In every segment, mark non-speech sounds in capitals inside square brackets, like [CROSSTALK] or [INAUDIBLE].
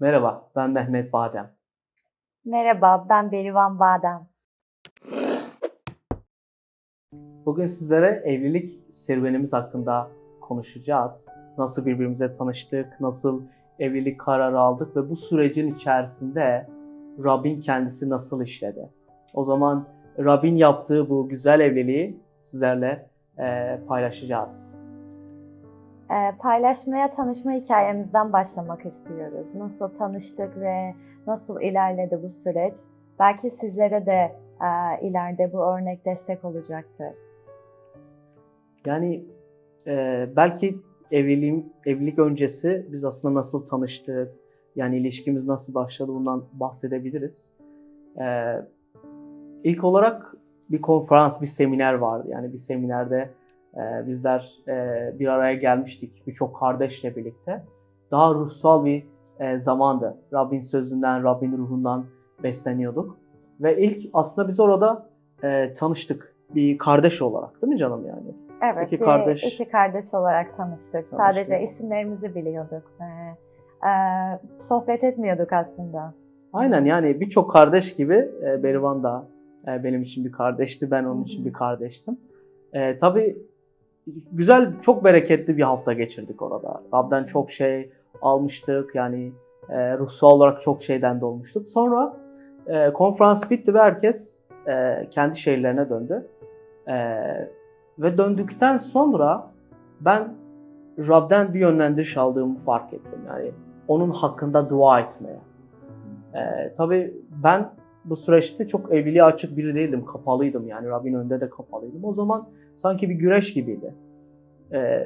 Merhaba, ben Mehmet Badem. Merhaba, ben Berivan Badem. Bugün sizlere evlilik serüvenimiz hakkında konuşacağız. Nasıl birbirimize tanıştık, nasıl evlilik kararı aldık ve bu sürecin içerisinde Rabbin kendisi nasıl işledi. O zaman Rabbin yaptığı bu güzel evliliği sizlerle eee, paylaşacağız. Ee, paylaşmaya tanışma hikayemizden başlamak istiyoruz. Nasıl tanıştık ve nasıl ilerledi bu süreç? Belki sizlere de e, ileride bu örnek destek olacaktır. Yani eee, belki evliliğim, evlilik öncesi biz aslında nasıl tanıştık, yani ilişkimiz nasıl başladı bundan bahsedebiliriz. Eee ilk olarak bir konferans, bir seminer vardı. Yani bir seminerde bizler eee, bir araya gelmiştik birçok kardeşle birlikte. Daha ruhsal bir eee, zamandı. Rabbin sözünden, Rabbin ruhundan besleniyorduk. Ve ilk aslında biz orada eee, tanıştık. Bir kardeş olarak değil mi canım yani? Evet, İki bir- kardeş. iki kardeş olarak tanıştık. Sadece isimlerimizi biliyorduk ve e, sohbet etmiyorduk aslında. Aynen yani birçok kardeş gibi e, Berivan da e, benim için bir kardeşti, ben onun için bir kardeştim. E, tabii güzel, çok bereketli bir hafta geçirdik orada. Rab'den çok şey almıştık yani e, ruhsal olarak çok şeyden dolmuştuk. Sonra e, konferans bitti ve herkes e, kendi şehirlerine döndü. E, ve döndükten sonra ben Rab'den bir yönlendiriş aldığımı fark ettim. Yani onun hakkında dua etmeye. Ee, tabii ben bu süreçte çok evliliğe açık biri değildim. Kapalıydım yani Rabbin önünde de kapalıydım. O zaman sanki bir güreş gibiydi. Ee,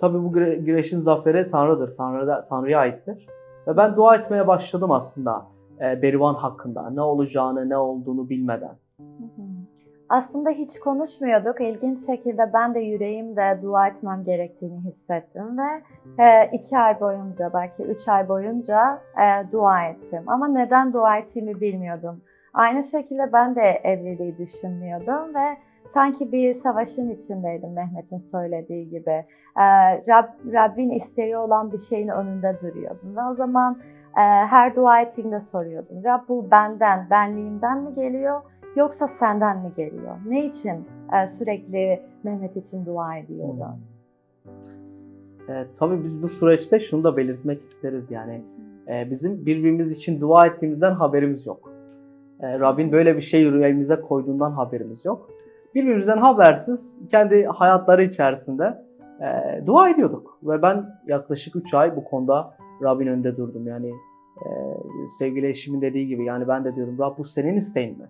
tabii bu güre- güreşin zaferi Tanrı'dır. Tanrı'da, Tanrı'ya aittir. Ve ben dua etmeye başladım aslında e, Berivan hakkında. Ne olacağını, ne olduğunu bilmeden. Aslında hiç konuşmuyorduk. İlginç şekilde ben de yüreğimde dua etmem gerektiğini hissettim ve e, iki ay boyunca belki üç ay boyunca e, dua ettim. Ama neden dua ettiğimi bilmiyordum. Aynı şekilde ben de evliliği düşünmüyordum ve sanki bir savaşın içindeydim Mehmet'in söylediği gibi. E, Rab, Rabbin isteği olan bir şeyin önünde duruyordum ve o zaman e, her dua ettiğimde soruyordum. Rab bu benden, benliğimden mi geliyor? Yoksa senden mi geliyor? Ne için e, sürekli Mehmet için dua ediyordun? E, tabii biz bu süreçte şunu da belirtmek isteriz yani. e, bizim birbirimiz için dua ettiğimizden haberimiz yok. E, Rabbin böyle bir şey yüreğimize koyduğundan haberimiz yok. Birbirimizden habersiz kendi hayatları içerisinde e, dua ediyorduk. Ve ben yaklaşık 3 ay bu konuda Rabbin önünde durdum. Yani e, sevgili eşimin dediği gibi yani ben de diyordum Rab bu senin isteğin mi?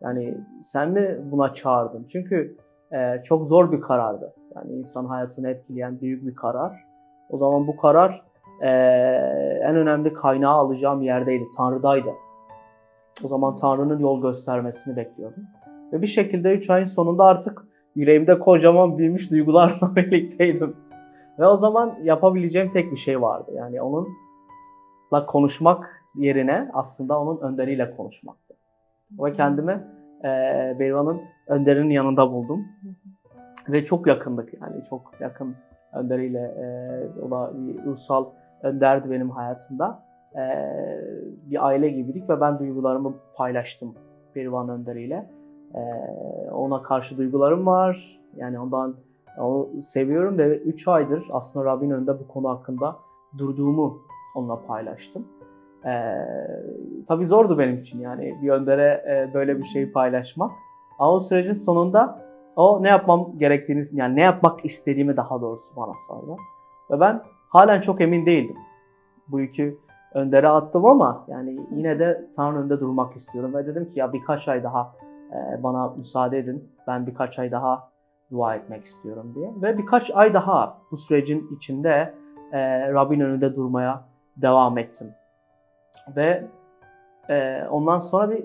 Yani sen mi buna çağırdın? Çünkü e, çok zor bir karardı. Yani insan hayatını etkileyen büyük bir karar. O zaman bu karar e, en önemli kaynağı alacağım yerdeydi, Tanrı'daydı. O zaman Tanrı'nın yol göstermesini bekliyordum. Ve bir şekilde 3 ayın sonunda artık yüreğimde kocaman büyümüş duygularla [LAUGHS] birlikteydim. Ve o zaman yapabileceğim tek bir şey vardı. Yani onunla konuşmak yerine aslında onun önderiyle konuşmaktı. Ve kendimi e, Berivan'ın önderinin yanında buldum. Ve çok yakındık yani çok yakın önderiyle e, o da bir ruhsal önderdi benim hayatımda. E, bir aile gibiydik ve ben duygularımı paylaştım Berivan önderiyle. E, ona karşı duygularım var. Yani ondan onu seviyorum ve 3 aydır aslında Rabbin önünde bu konu hakkında durduğumu onunla paylaştım. Ee, tabii zordu benim için yani bir öndere e, böyle bir şeyi paylaşmak. Ama o sürecin sonunda o ne yapmam gerektiğini, yani ne yapmak istediğimi daha doğrusu bana sordu. Ve ben halen çok emin değildim. Bu yükü öndere attım ama yani yine de Tanrı önünde durmak istiyorum. Ve dedim ki ya birkaç ay daha e, bana müsaade edin. Ben birkaç ay daha dua etmek istiyorum diye. Ve birkaç ay daha bu sürecin içinde e, Rabbin önünde durmaya devam ettim. Ve e, ondan sonra bir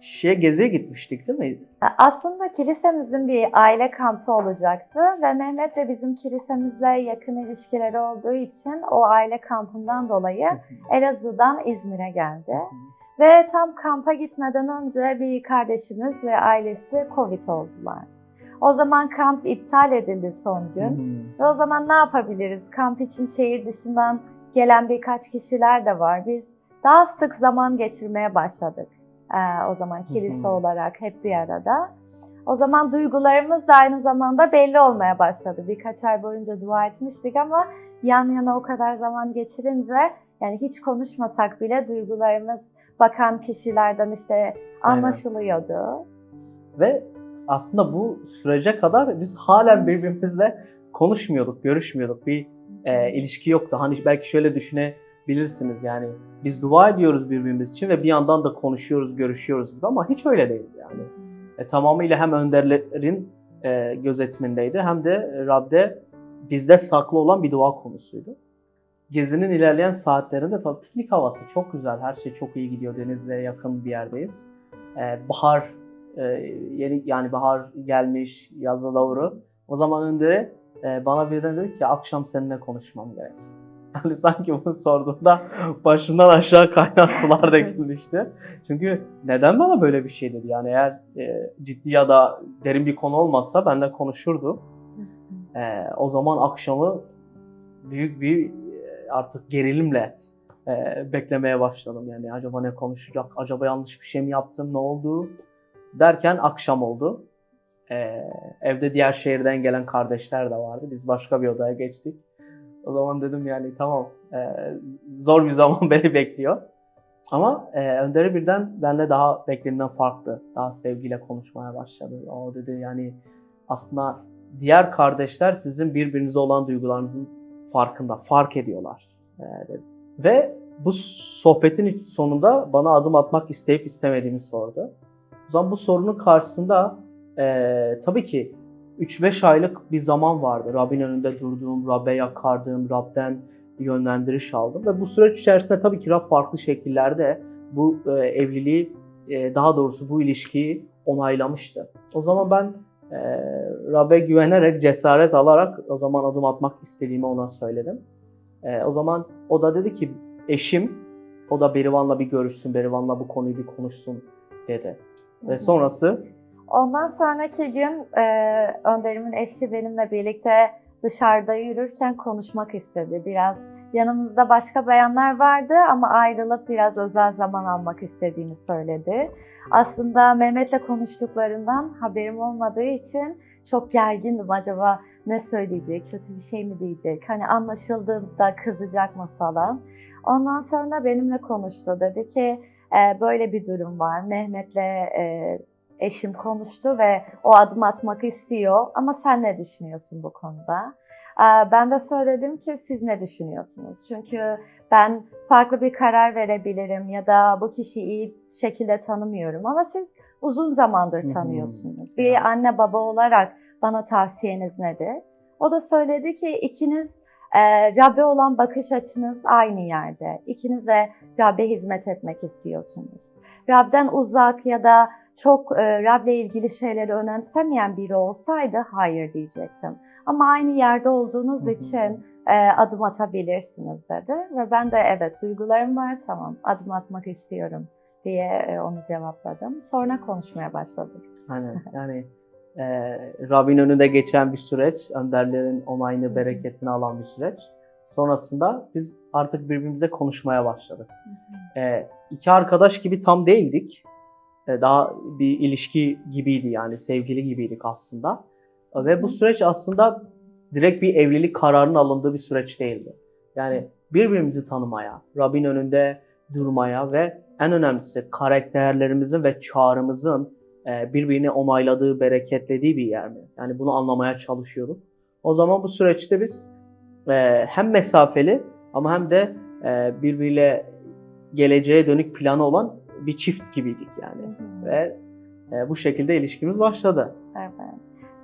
şeye geziye gitmiştik değil mi? Aslında kilisemizin bir aile kampı olacaktı ve Mehmet de bizim kilisemizle yakın ilişkileri olduğu için o aile kampından dolayı Elazığ'dan İzmir'e geldi. Ve tam kampa gitmeden önce bir kardeşimiz ve ailesi Covid oldular. O zaman kamp iptal edildi son gün. Hmm. Ve o zaman ne yapabiliriz? Kamp için şehir dışından gelen birkaç kişiler de var. Biz daha sık zaman geçirmeye başladık. Ee, o zaman kilise olarak hep bir arada. O zaman duygularımız da aynı zamanda belli olmaya başladı. Birkaç ay boyunca dua etmiştik ama yan yana o kadar zaman geçirince yani hiç konuşmasak bile duygularımız bakan kişilerden işte anlaşılıyordu. Ve aslında bu sürece kadar biz halen birbirimizle konuşmuyorduk, görüşmüyorduk. Bir e, ilişki yoktu. Hani belki şöyle düşünebilirsiniz yani biz dua ediyoruz birbirimiz için ve bir yandan da konuşuyoruz, görüşüyoruz gibi ama hiç öyle değil yani. E, tamamıyla hem önderlerin e, gözetimindeydi hem de Rab'de bizde saklı olan bir dua konusuydu. Gezinin ilerleyen saatlerinde tabii piknik havası çok güzel, her şey çok iyi gidiyor. Denize yakın bir yerdeyiz. E, bahar e, yeni yani bahar gelmiş, yaza doğru. O zaman Önder'e e, bana birden dedi ki akşam seninle konuşmam gerek. Yani [LAUGHS] sanki bunu sorduğumda başımdan aşağı kaynar [LAUGHS] sular dökülmüştü. Çünkü neden bana böyle bir şey dedi? Yani eğer e, ciddi ya da derin bir konu olmazsa benimle konuşurdu. E, o zaman akşamı büyük bir e, artık gerilimle e, beklemeye başladım. Yani acaba ne konuşacak? Acaba yanlış bir şey mi yaptım? Ne oldu? Derken akşam oldu. E, evde diğer şehirden gelen kardeşler de vardı. Biz başka bir odaya geçtik. O zaman dedim yani tamam e, zor bir zaman [LAUGHS] beni bekliyor. Ama e, Önder'i birden benle daha beklediğimden farklı. Daha sevgiyle konuşmaya başladı. O dedi yani aslında diğer kardeşler sizin birbirinize olan duygularınızın farkında, fark ediyorlar. E, dedi. Ve bu sohbetin sonunda bana adım atmak isteyip istemediğimi sordu. O zaman bu sorunun karşısında e, tabii ki 3-5 aylık bir zaman vardı. Rabbin önünde durduğum, Rab'be yakardığım, Rab'den yönlendiriş aldım. Ve bu süreç içerisinde tabii ki Rab farklı şekillerde bu e, evliliği, e, daha doğrusu bu ilişkiyi onaylamıştı. O zaman ben e, Rab'be güvenerek, cesaret alarak o zaman adım atmak istediğimi ona söyledim. E, o zaman o da dedi ki eşim, o da Berivan'la bir görüşsün, Berivan'la bu konuyu bir konuşsun dedi. Ve sonrası Ondan sonraki gün e, Önder'imin eşi benimle birlikte dışarıda yürürken konuşmak istedi. Biraz yanımızda başka bayanlar vardı ama ayrılıp biraz özel zaman almak istediğini söyledi. Aslında Mehmet'le konuştuklarından haberim olmadığı için çok gergindim. Acaba ne söyleyecek, kötü bir şey mi diyecek, hani anlaşıldığında kızacak mı falan. Ondan sonra benimle konuştu. Dedi ki e, böyle bir durum var. Mehmet'le e, eşim konuştu ve o adım atmak istiyor ama sen ne düşünüyorsun bu konuda? Ben de söyledim ki siz ne düşünüyorsunuz? Çünkü ben farklı bir karar verebilirim ya da bu kişiyi iyi şekilde tanımıyorum ama siz uzun zamandır tanıyorsunuz. Bir anne baba olarak bana tavsiyeniz nedir? O da söyledi ki ikiniz e, Rabbe olan bakış açınız aynı yerde. İkiniz de Rabbe hizmet etmek istiyorsunuz. Rab'den uzak ya da çok e, Rab'le ilgili şeyleri önemsemeyen biri olsaydı hayır diyecektim. Ama aynı yerde olduğunuz için e, adım atabilirsiniz dedi. Ve ben de evet duygularım var tamam adım atmak istiyorum diye e, onu cevapladım. Sonra konuşmaya başladık. Aynen. Yani e, Rabbin önünde geçen bir süreç, önderlerin onayını, bereketini alan bir süreç. Sonrasında biz artık birbirimize konuşmaya başladık. E, iki arkadaş gibi tam değildik. E, daha bir ilişki gibiydi yani, sevgili gibiydik aslında. E, Ve bu süreç aslında direkt bir evlilik kararının alındığı bir süreç değildi. Yani birbirimizi tanımaya, Rabbin önünde durmaya ve en önemlisi karakterlerimizin ve çağrımızın e, birbirini onayladığı, bereketlediği bir yer mi? Yani bunu anlamaya çalışıyorduk. O zaman bu süreçte biz hem mesafeli ama hem de birbiriyle geleceğe dönük planı olan bir çift gibiydik yani. Ve e, bu şekilde ilişkimiz başladı. Evet.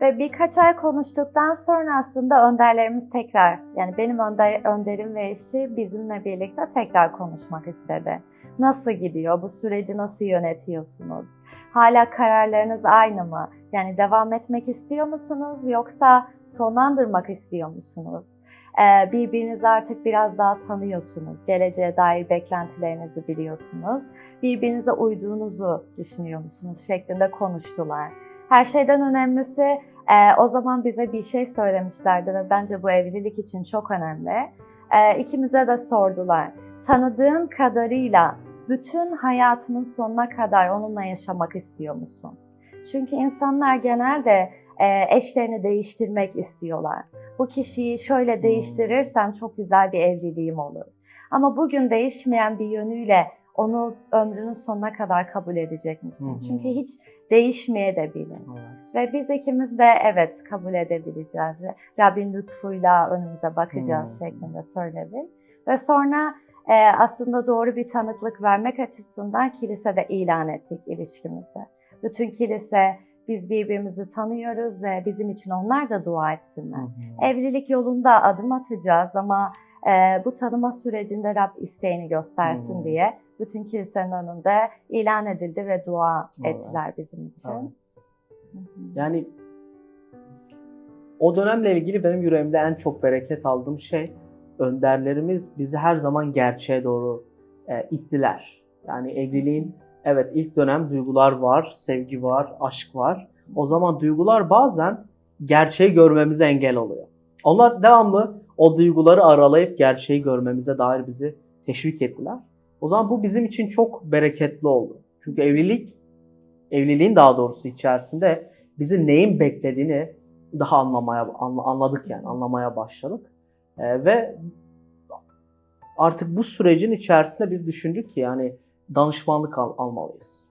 Ve birkaç ay konuştuktan sonra aslında önderlerimiz tekrar, yani benim önder, önderim ve eşi bizimle birlikte tekrar konuşmak istedi. Nasıl gidiyor? Bu süreci nasıl yönetiyorsunuz? Hala kararlarınız aynı mı? Yani devam etmek istiyor musunuz yoksa sonlandırmak istiyor musunuz? Ee, birbirinizi artık biraz daha tanıyorsunuz. Geleceğe dair beklentilerinizi biliyorsunuz. Birbirinize uyduğunuzu düşünüyor musunuz? Şeklinde konuştular. Her şeyden önemlisi e, o zaman bize bir şey söylemişlerdi ve bence bu evlilik için çok önemli. e, ikimize de sordular. Tanıdığın kadarıyla bütün hayatının sonuna kadar onunla yaşamak istiyor musun? Çünkü insanlar genelde eşlerini değiştirmek istiyorlar. Bu kişiyi şöyle Hmm. değiştirirsem çok güzel bir evliliğim olur. Ama bugün değişmeyen bir yönüyle onu ömrünün sonuna kadar kabul edecek misin? Hı hı. Çünkü hiç değişmeye de bilin. Evet. Ve biz ikimiz de evet kabul edebileceğiz. Rabbin lütfuyla önümüze bakacağız Hmm. şeklinde söyledi. Ve sonra e, aslında doğru bir tanıklık vermek açısından kilisede ilan ettik ilişkimizi. Bütün kilise biz birbirimizi tanıyoruz ve bizim için onlar da dua etsinler. Hı hı. Evlilik yolunda adım atacağız ama e, bu tanıma sürecinde Rab isteğini göstersin Hmm. diye bütün kilisenin önünde ilan edildi ve dua Evet. ettiler bizim için. Evet. Hı hı. Yani o dönemle ilgili benim yüreğimde en çok bereket aldığım şey önderlerimiz bizi her zaman gerçeğe doğru e, ittiler. Yani evliliğin evet ilk dönem duygular var, sevgi var, aşk var. O zaman duygular bazen gerçeği görmemize engel oluyor. Onlar devamlı o duyguları aralayıp gerçeği görmemize dair bizi teşvik ettiler. O zaman bu bizim için çok bereketli oldu. Çünkü evlilik, evliliğin daha doğrusu içerisinde bizi neyin beklediğini daha anlamaya anla- anladık yani anlamaya başladık. Ee, ve artık bu sürecin içerisinde biz düşündük ki yani danışmanlık al- almalıyız.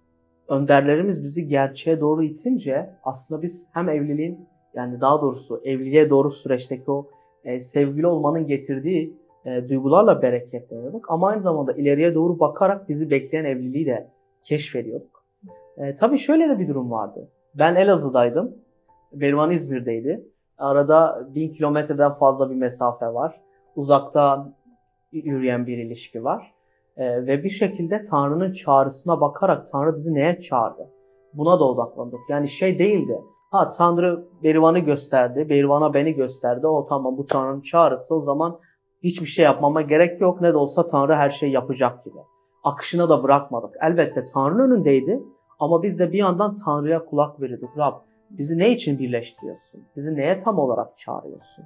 Önderlerimiz bizi gerçeğe doğru itince aslında biz hem evliliğin yani daha doğrusu evliliğe doğru süreçteki o e, sevgili olmanın getirdiği e, duygularla bereketleniyorduk. Ama aynı zamanda ileriye doğru bakarak bizi bekleyen evliliği de keşfediyorduk. E, tabii şöyle de bir durum vardı. Ben Elazığ'daydım. Berivan İzmir'deydi. Arada bin kilometreden fazla bir mesafe var. Uzaktan yürüyen bir ilişki var. E, ve bir şekilde Tanrı'nın çağrısına bakarak Tanrı bizi neye çağırdı? Buna da odaklandık. Yani şey değildi. Ha Tanrı Berivan'ı gösterdi. Berivan'a beni gösterdi. O tamam bu Tanrı'nın çağrısı. O zaman hiçbir şey yapmama gerek yok. Ne de olsa Tanrı her şeyi yapacak gibi. Akışına da bırakmadık. Elbette Tanrı'nın önündeydi. Ama biz de bir yandan Tanrı'ya kulak veriyorduk. Rab bizi ne için birleştiriyorsun? Bizi neye tam olarak çağırıyorsun?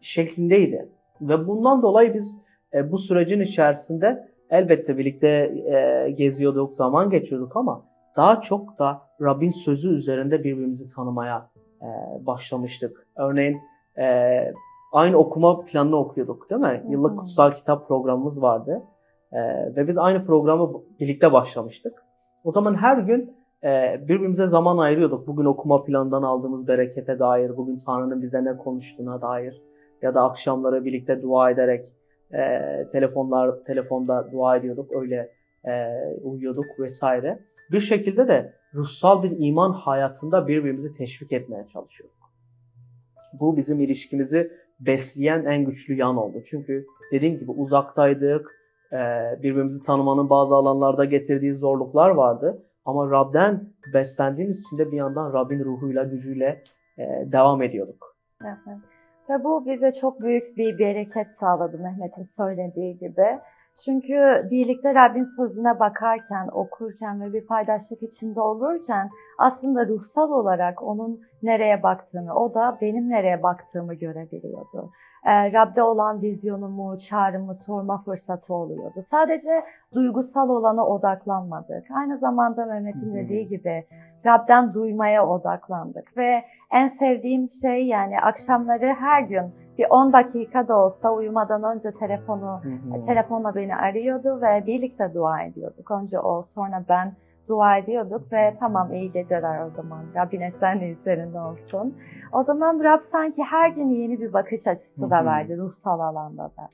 Şeklindeydi. Ve bundan dolayı biz e, bu sürecin içerisinde elbette birlikte e, geziyorduk, zaman geçiyorduk ama daha çok da Rabbin sözü üzerinde birbirimizi tanımaya e, başlamıştık. Örneğin e, aynı okuma planını okuyorduk değil mi? Yıllık kutsal kitap programımız vardı. E, ve biz aynı programı birlikte başlamıştık. O zaman her gün e, birbirimize zaman ayırıyorduk. Bugün okuma planından aldığımız berekete dair, bugün Tanrı'nın bize ne konuştuğuna dair ya da akşamları birlikte dua ederek e, telefonlar telefonda dua ediyorduk, öyle e, uyuyorduk vesaire. Bir şekilde de ruhsal bir iman hayatında birbirimizi teşvik etmeye çalışıyorduk. Bu bizim ilişkimizi besleyen en güçlü yan oldu. Çünkü dediğim gibi uzaktaydık, e, birbirimizi tanımanın bazı alanlarda getirdiği zorluklar vardı. Ama Rab'den beslendiğimiz için de bir yandan Rab'in ruhuyla, gücüyle e, devam ediyorduk. Evet. Ve bu bize çok büyük bir bereket sağladı Mehmet'in söylediği gibi. Çünkü birlikte Rabbin sözüne bakarken, okurken ve bir paydaşlık içinde olurken aslında ruhsal olarak onun nereye baktığını, o da benim nereye baktığımı görebiliyordu. Ee, Rab'de olan vizyonumu, çağrımı sorma fırsatı oluyordu. Sadece duygusal olana odaklanmadık. Aynı zamanda Mehmet'in dediği gibi Rab'den duymaya odaklandık ve en sevdiğim şey yani akşamları her gün bir 10 dakika da olsa uyumadan önce telefonu telefonla beni arıyordu ve birlikte dua ediyorduk. Önce o sonra ben dua ediyorduk ve tamam iyi geceler o zaman. Rabbin esenliği üzerinde olsun. O zaman Rab sanki her gün yeni bir bakış açısı Hı da verdi ruhsal alanda da.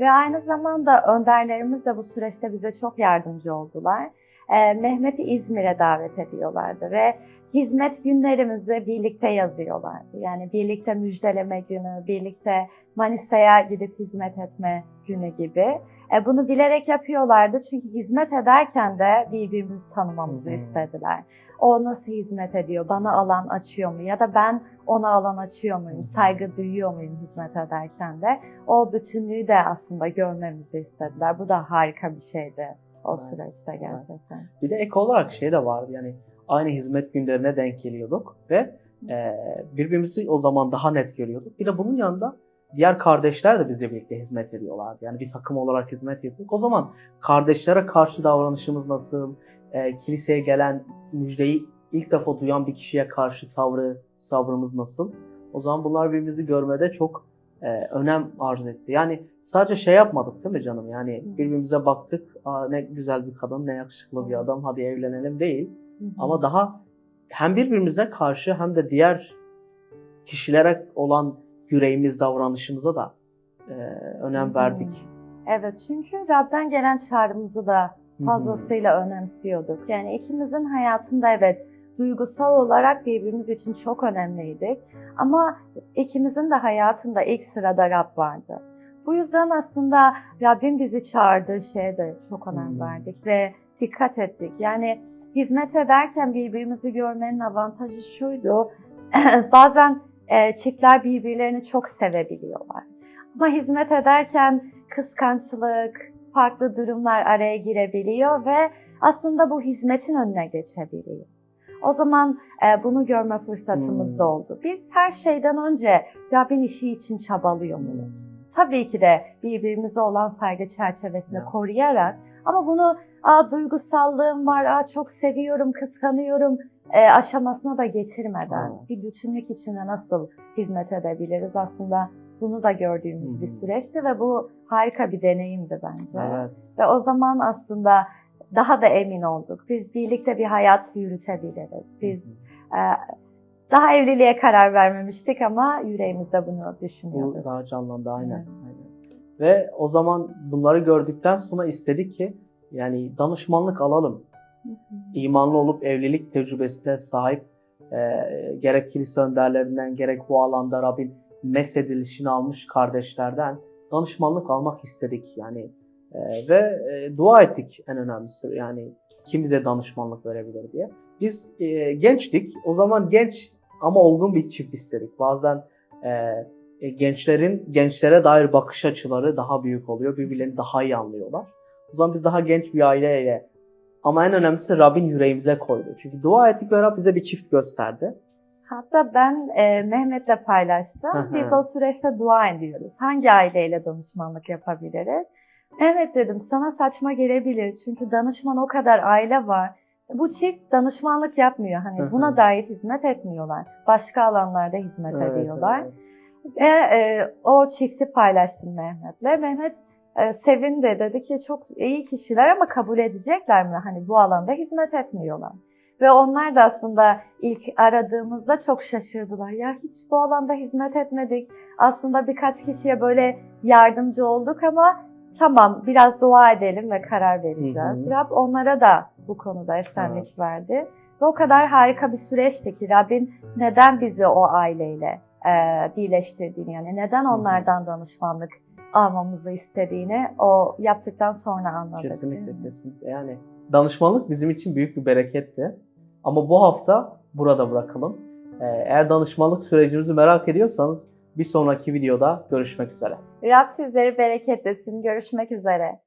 Ve aynı zamanda önderlerimiz de bu süreçte bize çok yardımcı oldular. Ee, Mehmet'i İzmir'e davet ediyorlardı ve hizmet günlerimizi birlikte yazıyorlardı. Yani birlikte müjdeleme günü, birlikte Manisa'ya gidip hizmet etme günü gibi. E, bunu bilerek yapıyorlardı çünkü hizmet ederken de birbirimizi tanımamızı istediler. O nasıl hizmet ediyor, bana alan açıyor mu ya da ben ona alan açıyor muyum, saygı duyuyor muyum hizmet ederken de. O bütünlüğü de aslında görmemizi istediler. Bu da harika bir şeydi o Evet, süreçte evet. gerçekten. Bir de ek olarak şey de vardı yani aynı hizmet günlerine denk geliyorduk ve e, birbirimizi o zaman daha net görüyorduk. Bir de bunun yanında diğer kardeşler de bizle birlikte hizmet ediyorlardı. Yani bir takım olarak hizmet yapıyorduk. O zaman kardeşlere karşı davranışımız nasıl? E, kiliseye gelen müjdeyi ilk defa duyan bir kişiye karşı tavrı, sabrımız nasıl? O zaman bunlar birbirimizi görmede çok e, önem arz etti. Yani sadece şey yapmadık değil mi canım? Yani birbirimize baktık, Aa, ne güzel bir kadın, ne yakışıklı bir adam, hadi evlenelim değil. Ama daha hem birbirimize karşı hem de diğer kişilere olan yüreğimiz, davranışımıza da e, önem Hı hı. verdik. Evet çünkü Rab'den gelen çağrımızı da fazlasıyla önemsiyorduk. Yani ikimizin hayatında evet duygusal olarak birbirimiz için çok önemliydik. Ama ikimizin de hayatında ilk sırada Rab vardı. Bu yüzden aslında Rabbin bizi çağırdığı şeye de çok önem Hmm. verdik ve dikkat ettik. Yani hizmet ederken birbirimizi görmenin avantajı şuydu. [CLEARS THROAT] Bazen e, çiftler birbirlerini çok sevebiliyorlar. Ama hizmet ederken kıskançlık, farklı durumlar araya girebiliyor ve aslında bu hizmetin önüne geçebiliyor. O zaman e, bunu görme fırsatımız Hmm. da oldu. Biz her şeyden önce Rabbin işi için çabalıyor muyuz? Tabii ki de birbirimize olan saygı çerçevesinde Ya. koruyarak ama bunu Aa, duygusallığım var, Aa, çok seviyorum, kıskanıyorum e, aşamasına da getirmeden Evet. bir bütünlük içinde nasıl hizmet edebiliriz aslında bunu da gördüğümüz Hı bir süreçti ve bu harika bir deneyimdi bence. Evet. Ve o zaman aslında daha da emin olduk. Biz birlikte bir hayat yürütebiliriz. Biz e, daha evliliğe karar vermemiştik ama yüreğimizde bunu Bu düşünüyorduk. daha canlandı aynen. Evet. aynen. Ve o zaman bunları gördükten sonra istedik ki yani danışmanlık alalım. Hı hı. İmanlı olup evlilik tecrübesine sahip e, gerek kilise önderlerinden gerek bu alanda Rabbin mesedilişini almış kardeşlerden danışmanlık almak istedik yani E, ve e, dua ettik en önemlisi yani kim bize danışmanlık verebilir diye. Biz e, gençtik o zaman genç ama olgun bir çift istedik. Bazen e, e, gençlerin gençlere dair bakış açıları daha büyük oluyor birbirlerini daha iyi anlıyorlar. O zaman biz daha genç bir aileyle ama en önemlisi Rabbin yüreğimize koydu. Çünkü dua ettik ve Rab bize bir çift gösterdi. Hatta ben e, Mehmet'le paylaştım. Biz o süreçte dua ediyoruz. Hangi aileyle danışmanlık yapabiliriz? Evet dedim sana saçma gelebilir. Çünkü danışman o kadar aile var. Bu çift danışmanlık yapmıyor. Hani buna dair hizmet etmiyorlar. Başka alanlarda hizmet ediyorlar. evet. Ve e, o çifti paylaştım Mehmet'le. Mehmet e, sevindi dedi ki çok iyi kişiler ama kabul edecekler mi? Hani bu alanda hizmet etmiyorlar. Ve onlar da aslında ilk aradığımızda çok şaşırdılar. Ya hiç bu alanda hizmet etmedik. Aslında birkaç kişiye böyle yardımcı olduk ama tamam biraz dua edelim ve karar vereceğiz. Hı hı. Rab onlara da bu konuda esenlik Evet. verdi. Ve o kadar harika bir süreçti ki Rabbin neden bizi o aileyle e, birleştirdiğini yani neden onlardan danışmanlık almamızı istediğini o yaptıktan sonra anladık. Kesinlikle kesinlikle. Yani danışmanlık bizim için büyük bir bereketti. Ama bu hafta burada bırakalım. Ee, Eğer danışmanlık sürecimizi merak ediyorsanız bir sonraki videoda görüşmek üzere. Rab sizleri bereketlesin. Görüşmek üzere.